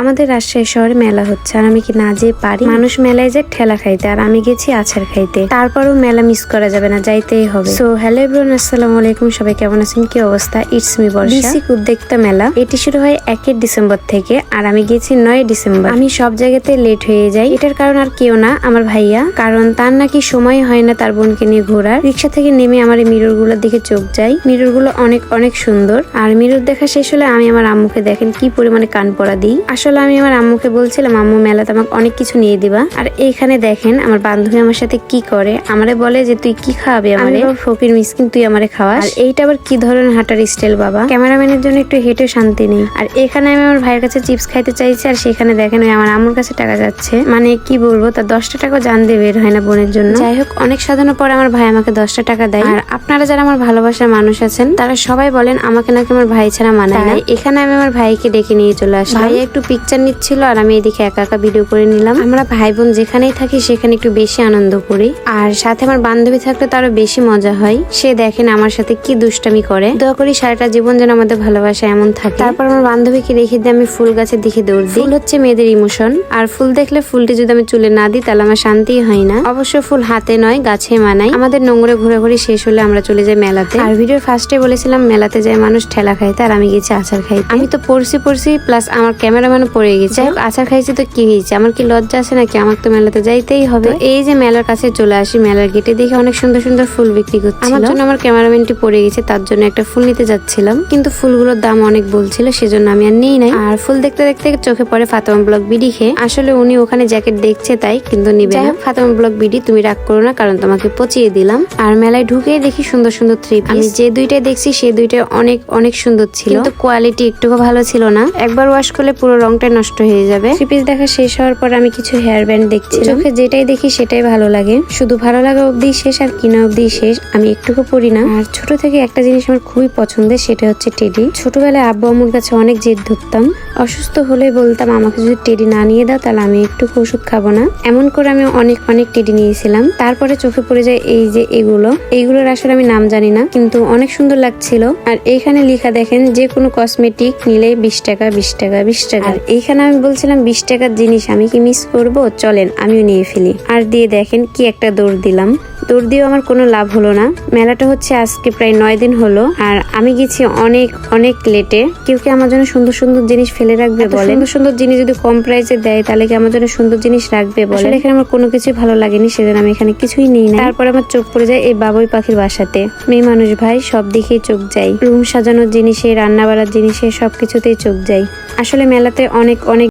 আমাদের রাজশাহী শহরে মেলা হচ্ছে। আর আমি কি না যেয়ে পারি? মানুষ মেলায় যায় ঠেলা খাইতে আর আমি গেছি আচার খাইতে। তারপরও মেলা মিস করা যাবে না যাইতেই হবে। সো হ্যালো এভরিওয়ান আসসালামু আলাইকুম। সবাই কেমন আছেন? কি অবস্থা? ইটস মি বর্ষা। বিসিক উদ্যোক্তা মেলা। এটি শুরু হয় একের ডিসেম্বর থেকে আর আমি গেছি নয় ডিসেম্বর। আমি সব জায়গাতে লেট হয়ে যাই। এটার কারণ আর কেউ না আমার ভাইয়া। কারণ তার নাকি সময় হয় না তার বোনকে নিয়ে ঘোরার। রিক্সা থেকে নেমে আমার এই মিররগুলোর দিকে চোখ যাই মিররগুলো অনেক অনেক সুন্দর। আর মিরর দেখা শেষ হলে আমি আমার আম্মুকে দেখেন কি পরিমাণে কান পড়া দিই। আসলে আমি আমার আম্মুকে বলছিলাম আম্মু মেলাতে আমাকে অনেক কিছু নিয়ে দিবা। আর এইখানে দেখেন আমার বান্ধবী আমার সাথে কি করে? আমারে বলে যে তুই কি খাওয়াবি আমারে? ফকির মিসকিন তুই আমারে খাওয়াস। আর এইটা আবার কি ধরনের হাঁটার স্টাইল বাবা? ক্যামেরাম্যানের জন্য একটু হেঁটে শান্তি নেই। আর এখানে আমি আমার ভাইয়ের কাছে চিপস খাইতে চাইছি আর সেখানে দেখেন ওই আমার আম্মুর কাছে টাকা যাচ্ছে। মানে কি বলব তার দশটা টাকা জান দিয়ে বের হয় না বোনের জন্য। যাই হোক অনেক সাধনার পর আমার ভাই আমাকে দশটা টাকা দেয়। আর আপনারা যারা আমার ভালোবাসার মানুষ আছেন তারা সবাই বলেন আমাকে নাকি আমার ভাই ছাড়া মানায় না। এখানে আমি আমার ভাইকে ডেকে নিয়ে চলে আসি ভাই একটু পিকচার নিচ্ছিল আর আমি এদিকে একা একা ভিডিও করে নিলাম। আমরা ভাই বোন যেখানেই থাকি, সেখানে একটু বেশি আনন্দ করি। আর সাথে আমার বান্ধবী থাকলে তো আরও বেশি মজা হয়। সে দেখেন আমার সাথে কি দুষ্টামি করে। দোয়া করি সারাটা জীবন যেন আমাদের ভালোবাসা এমন থাকে। তারপর আমার বান্ধবীকে রেখে দিয়ে আমি ফুল গাছের দিকে দৌড় দিই। ফুল হচ্ছে মেয়েদের ইমোশন আর ফুল দেখলে ফুলটি যদি আমি চুলে না দিই, তাহলে আমার শান্তি হয় না। অবশ্য ফুল হাতে নয়, গাছে মানাই আমাদের নোংরে ঘোরাঘুরি শেষ হলে আমরা চলে যাই মেলাতে। আর ভিডিওর ফার্স্টে বলেছিলাম, মেলাতে যায় মানুষ ঠেলা খাইতে আর আমি গেছি আচার খাইতে। আমি তো পড়ছি পড়ছি প্লাস আমার ক্যামেরাম্যানও পড়ে গেছে। যাই হোক, আচার খাইছি তো কি হয়েছে? আমার কি লজ্জা আছে নাকি? আমার তো মেলাতে যাইতেই হবে। এই যে মেলার কাছে চলে আসি মেলার গেটে দেখে অনেক সুন্দর সুন্দর ফুল বিক্রি করছে আমার জন্য আমার ক্যামেরাম্যানটি পড়ে গেছে তার জন্য একটা ফুল নিতে যাচ্ছিলাম। কিন্তু ফুলগুলোর দাম অনেক বলছিল সেজন্য আমি আর নিই নাই। আর ফুল দেখতে দেখতে চোখে পড়ে ফাতেমা ব্লক বিডি খেয়ে আসলে উনি ওখানে জ্যাকেট দেখছে তাই কিন্তু নিবে না। ফাতেমা ব্লক বিডি তুমি রাগ করো না কারণ তোমাকে পচিয়ে দিলাম। আর মেলায় ঢুকে দেখি সুন্দর সুন্দর থ্রি আমি যে দুইটাই দেখছি সেই দুইটাই অনেক অনেক সুন্দর ছিল। কিন্তু কোয়ালিটি একটুকু ভালো ছিল না। একবার ওয়াশ করলে পুরো রংটা নষ্ট হয়ে যাবে। থ্রি পিস দেখা শেষ হওয়ার পর আমি কিছু হেয়ার ব্যান্ড দেখছি চোখে যেটাই দেখি সেটাই ভালো লাগে। শুধু ভালো লাগা অবধি শেষ আর কিনা অব্দি শেষ আমি একটুকু পড়ি না। আর ছোট থেকে একটা জিনিস আমার খুবই পছন্দের সেটা হচ্ছে টেডি ছোটবেলায় আব্বু আমার কাছে অনেক জেদ ধরতাম। অসুস্থ হলে বলতাম, আমাকে যদি টেডি না নিয়ে দাও, তাহলে আমি একটু ওষুধ খাব না। এমন করে আমি অনেক অনেক টেডি নিয়েছিলাম। তারপরে চোখে পড়ে যায় এই যে এগুলো। এইগুলোর আসলে আমি নাম জানি না, কিন্তু অনেক সুন্দর লাগছিল। আর এইখানে লেখা দেখেন, যে কোনো কসমেটিক নিলে বিশ টাকা বিশ টাকা বিশ টাকা। আর এইখানে আমি বলছিলাম, বিশ টাকার জিনিস আমি কি মিস করব? চলেন, আমিও নিয়ে ফেলি। আর দিয়ে দেখেন কি একটা দৌড় দিলাম। দৌড় দিয়েও আমার কোনো লাভ হলো না। মেলাটা হচ্ছে আজকে প্রায় নয় দিন হলো আর আমি গেছি অনেক অনেক লেটে কেউ কি আমার জন্য সুন্দর সুন্দর জিনিস ফেলে রাখবে বলে সুন্দর সুন্দর জিনিস যদি কম প্রাইসে দেয় তাহলে কি আমার জন্য সুন্দর জিনিস রাখবে বলে এখানে আমার কোনো কিছুই ভালো লাগেনি সেজন্য আমি এখানে কিছুই নেই না তারপরে আমার চোখ পড়ে যায় এই বাবুই পাখির বাসাতে। মেয়ে মানুষ ভাই সব দিকেই চোখ যায়। রুম সাজানোর জিনিসে রান্না বাড়ার জিনিসে সবকিছুতেই চোখ যায়। আসলে মেলাতে অনেক অনেক